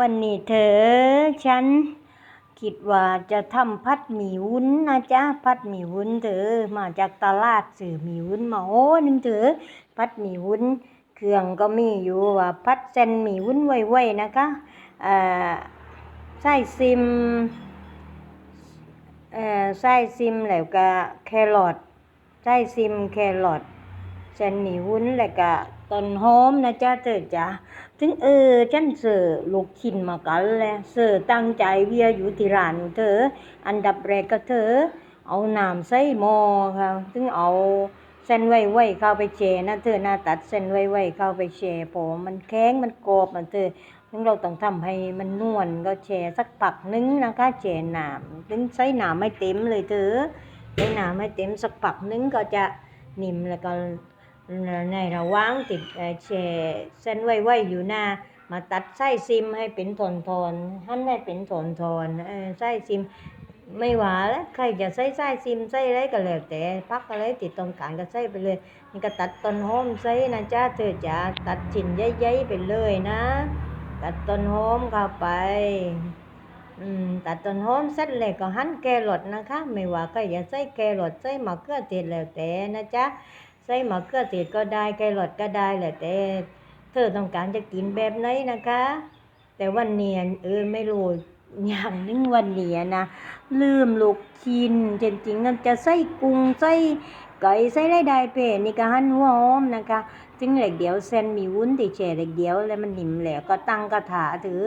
วันนี้เธอฉันคิดว่าจะทำพัดหมี่วุ้นนะจ๊ะพัดหมี่วุ้นเธอมาจากตลาดสื่อหมี่วุ้นมาโอ้นึงเธอพัดหมี่วุ้นเครื่องก็มีอยู่ว่าพัดเส้นหมี่วุ้นไว้ๆนะคะเอ่อไส้ซิมเอ่อไส้ซิมแล้วก็แครอทไส้ซิมแครอทเส้นหมี่วุ้นแล้วก็ ต้นหอมนะจ๊ะเธอจ๊ะถึงเออฉันเสือลูกชิ้นมากันแหละเสือตั้งใจเวียอยู่ที่ร้านเธอ อันดับแรกก็เธอ เอาน้ำใส่หม้อค่ะถึงเอาเส้นไว้ไว้เข้าไปแช่นะเธอหน้าตัดเส้นไว้ไว้เข้าไปแช่พอมันแข็งมันกรอบมันเธอถึงเราต้องทำให้มันนวลก็แช่สักปักนึงนะคะแช่น้ำถึงใส่น้ำไม่เต็มเลยเธอใส่น้ำไม่เต็มสักปักนึงก็จะนิ่มแล้วก็ ในระว่างติดเอ่อแช่เส้นไว้ไว้อยู่หน้า มาตัดไส้ซิมให้เป็นทอนทอนหั่นให้เป็นทอนทอนไส้ซิมไม่ว่าแล้วใครจะใส่ไส้ซิมใส่อะไรก็แล้วแต่พักอะไรติดต้องการก็ใส่ไปเลยนี่ก็ตัดต้นหอมใส่นะจ้าเธอจ๋าตัดชิ้นใหญ่ๆไปเลยนะ ตัดต้นหอมเข้าไปอืมตัดต้นหอมเสร็จแล้วก็หั่นแครอทนะคะ ไม่ว่าใครจะใส่แครอทใส่มะเขือเทศแล้วแต่นะจ๊ะ ใส่หมะเขือเทศก็ได้แครอทก็ได้แหละแต่เธอต้องการจะกินแบบไหนนะคะ แต่วันเนียนเออไม่รู้อย่างนึงวันเนียนะลืมลูกชิ้นจริงๆมันจะใส่กุ้งใส่ไก่ใส่ได้ได้เพนี่ก็หั่นหัวหอมนะคะถึงเหล็กเดียวเส้นมีวุ้นที่แช่เหล็กเดียวแล้วมันนิ่มแล้วก็ตั้งกระถาถือ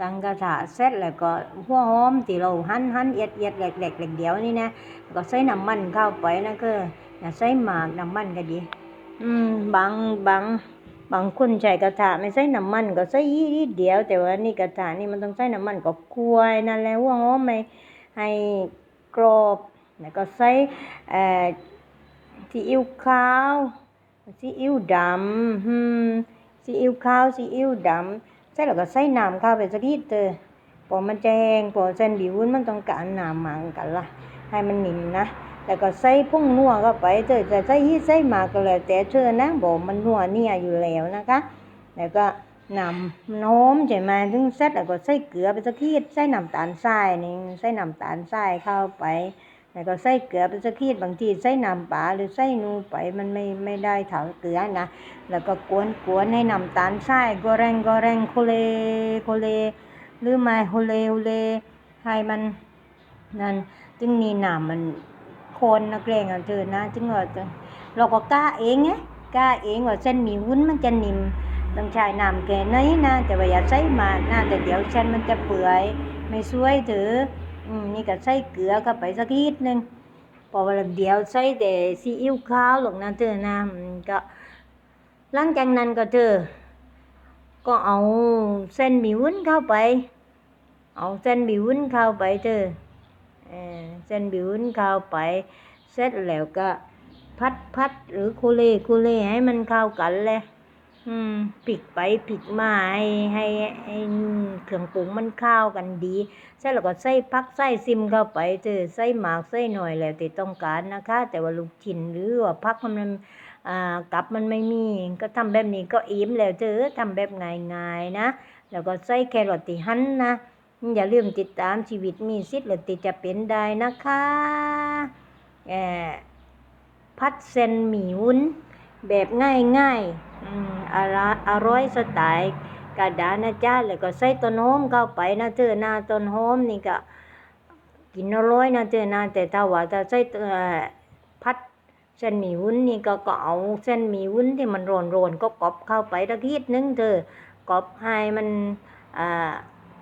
ตั้งกระถาเสร็จแล้วก็หัวหอมที่เราหั่นหั่นเอียดเอียดแหลกแหลกๆเหลกเดียวนี่นะก็ใส่น้ำมันเข้าไปนะคืออย่าใส่หมากน้ำมันก็ดี อืมบางบางบางคนใช้กระทะไม่ใส่น้ำมันก็ใส่นิดเดียว แต่ว่านี่กระทะนี่มันต้องใส่น้ำมันก็ควยนั่นแหละว่าหอมไม่ให้กรอบแล้วก็ใส่เอ่อซีอิ๊วขาวซีอิ๊วดำอืมซีอิ๊วขาวซีอิ๊วดำ ใส่แล้วก็ใส่น้ำเข้าไปสักนิดเถอพอมันจะแห้งพอเส้นบิวุ้นมันต้องการน้ำมันกันละให้มันนิ่มนะแล้วก็ใส่ผงนัวเข้าไปเธอจะใส่ยี่ใส่มาก็แล้วแต่เธอนะบอกมันนัวเนี่ยอยู่แล้วนะคะ แล้วก็นำน้มใช่ไหมถึงเสร็จแล้วก็ใส่เกลือไปสักทีใส่น้ำตาลทรายนี่ใส่น้ำตาลทรายเข้าไป แล้วก็ใส่เกลือไปสักทีบางทีใส่น้ำปลาหรือใส่นูไปมันไม่ไม่ได้เท่าเกลือนะ แล้วก็กวนกวนให้น้ำตาลทรายกแรงกแรงโคเลโคเล หรือไม่โคเลโคเลให้มันนั่นจึงนี่น้ำมันคนนักเลงอะเธอนะจึงว่าเราก็กล้าเองไงกล้าเองว่าเส้นหมี่วุ้นมันจะนิ่มต้องใช้น้ำแก่ไหนนะแต่ว่าอย่าใส่มากนะแต่เดี๋ยวเส้นมันจะเปื่อยไม่สวยเถอะ อืมนี่ก็ใส่เกลือเข้าไปสักนิดนึงพอเวลาเดี๋ยวใส่แต่ซีอิ๊วขาวหรอกนะเธอนะก็หลังจากนั้นก็เธอ ก็เอาเส้นหมี่วุ้นเข้าไป เอาเส้นหมี่วุ้นเข้าไปเธอเออเส้นบิวน์เข้าไป เสร็จแล้วก็พัดพัดหรือคูเล่คูเล่ให้มันเข้ากันเลย อืมพลิกไปพลิกมาให้ให้ให้เครื่องปรุงมันเข้ากันดีเสร็จแล้วก็ใส่พักใส่ซิมเข้าไปเจอใส่หมากใส่หน่อยแล้วแต่ต้องการนะคะ แต่ว่าลูกชิ้นหรือว่าพักมันอ่ากับมันไม่มีก็ทำแบบนี้ก็อิ่มแล้วเจอทำแบบง่ายๆนะ แล้วก็ใส่แครอทที่หั่นนะอย่าลืมติดตามชีวิตมีสิทธิ์หรือติดจะเป็นได้นะคะแออพัดเซนหมี่วุ้นแบบง่ายๆ อืมอร่อยอร่อยสไตล์กระดาษนะจ๊ะแล้วก็ใส่ต้นหอมเข้าไปนะเธอหน้าต้นหอมนี่ก็กินอร่อยนะเธอนะแต่ถ้าว่าถ้าใส่พัดเส้นหมี่วุ้นนี่ก็ก็เอาเส้นหมี่วุ้นที่มันร้อนๆก็กรอบเข้าไปตะกี้นึงเธอกรอบให้มันอ่า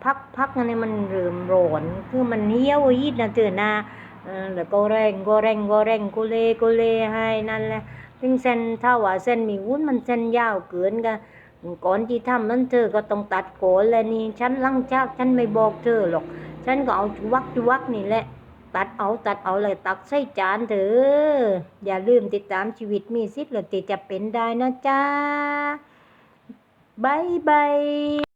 พักพักนนี้มันเริ่มร้อนคือมันเหี่ยวยีดนะเตือนนะเออแล้วก็แรงก็แรงก็แรงกุเลกุเลให้นั่นแหละ ถึงเส้นถ้าว่าเส้นมีวุ้นมันเส้นยาวเกินก็ก่อนที่ทำนั้นเธอก็ต้องตัดโกนแล้วนี่ฉันลังจากฉันไม่บอกเธอหรอก ฉันก็เอาจุวักจุวักนี่แหละ ตัดเอาตัดเอาเลยตักใส่จานเถอะอย่าลืมติดตามชีวิตมีสิทธิ์หรือติดจะเป็นได้นะจ๊ะบายบาย